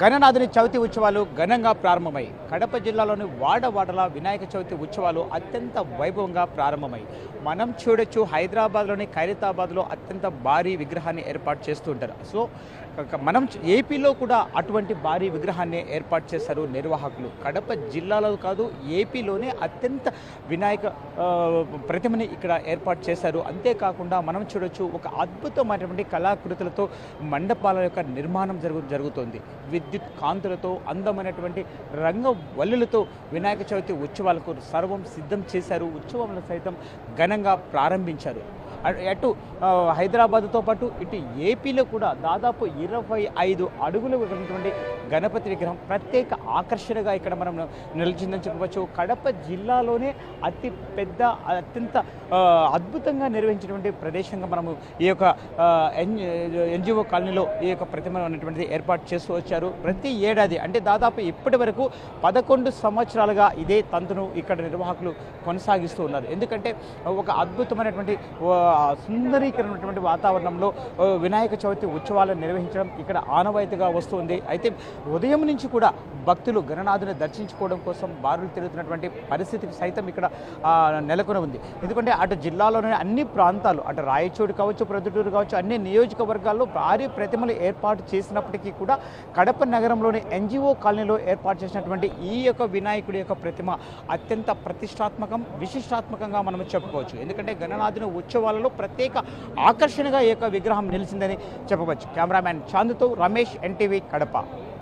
గణనాథుని చవితి ఉత్సవాలు ఘనంగా ప్రారంభమై కడప జిల్లాలోని వాడవాడల వినాయక చవితి ఉత్సవాలు అత్యంత వైభవంగా ప్రారంభమై మనం చూడొచ్చు హైదరాబాద్లోని ఖైరతాబాద్లో అత్యంత భారీ విగ్రహాన్ని ఏర్పాటు చేస్తూ ఉంటారు. సో మనం ఏపీలో కూడా అటువంటి భారీ విగ్రహాన్ని ఏర్పాటు చేశారు నిర్వాహకులు. కడప జిల్లాలో కాదు ఏపీలోనే అత్యంత వినాయక ప్రతిమని ఇక్కడ ఏర్పాటు చేశారు. అంతేకాకుండా మనం చూడొచ్చు ఒక అద్భుతమైనటువంటి కళాకృతులతో మండపాల యొక్క నిర్మాణం జరుగు జరుగుతోంది. విద్యుత్ కాంతులతో అందమైనటువంటి రంగవల్లులతో వినాయక చవితి ఉత్సవాలకు సర్వం సిద్ధం చేశారు. ఉత్సవాలను సైతం ఘనంగా ప్రారంభించారు. అటు- అటు హైదరాబాద్తో పాటు ఇటు ఏపీలో కూడా దాదాపు ఇరవై ఐదు అడుగులు ఉన్నటువంటి గణపతి విగ్రహం ప్రత్యేక ఆకర్షణగా ఇక్కడ మనం నిలిచిందని చెప్పవచ్చు. కడప జిల్లాలోనే అతి పెద్ద అత్యంత అద్భుతంగా నిర్వహించినటువంటి ప్రదేశంగా మనము ఈ యొక్క ఎన్జిఓ కాలనీలో ఈ యొక్క ప్రతిమ అనేటువంటిది ఏర్పాటు చేస్తూ వచ్చారు. ప్రతి ఏడాది అంటే దాదాపు ఇప్పటి వరకు పదకొండు సంవత్సరాలుగా ఇదే తంతును ఇక్కడ నిర్వాహకులు కొనసాగిస్తూ ఉన్నారు. ఎందుకంటే ఒక అద్భుతమైనటువంటి సుందరీకరమైనటువంటి వాతావరణంలో వినాయక చవితి ఉత్సవాలను నిర్వహించడం ఇక్కడ ఆనవాయితీగా వస్తుంది. అయితే ఉదయం నుంచి కూడా భక్తులు గణనాథుని దర్శించుకోవడం కోసం బారులు తిరుగుతున్నటువంటి పరిస్థితి సైతం ఇక్కడ నెలకొని ఉంది. ఎందుకంటే అటు జిల్లాలోని అన్ని ప్రాంతాలు అటు రాయచూడు కావచ్చు ప్రొద్దుటూరు కావచ్చు అన్ని నియోజకవర్గాల్లో భారీ ప్రతిమలు ఏర్పాటు చేసినప్పటికీ కూడా కడప నగరంలోని ఎన్జిఓ కాలనీలో ఏర్పాటు చేసినటువంటి ఈ యొక్క వినాయకుడి యొక్క ప్రతిమ అత్యంత ప్రతిష్టాత్మకం విశిష్టాత్మకంగా మనం చెప్పుకోవచ్చు. ఎందుకంటే గణనాథుని ఉత్సవాలలో ప్రత్యేక ఆకర్షణగా ఈ యొక్క విగ్రహం నిలిచిందని చెప్పవచ్చు. కెమెరామ్యాన్ చాందుతో రమేష్ ఎన్టీవీ కడప.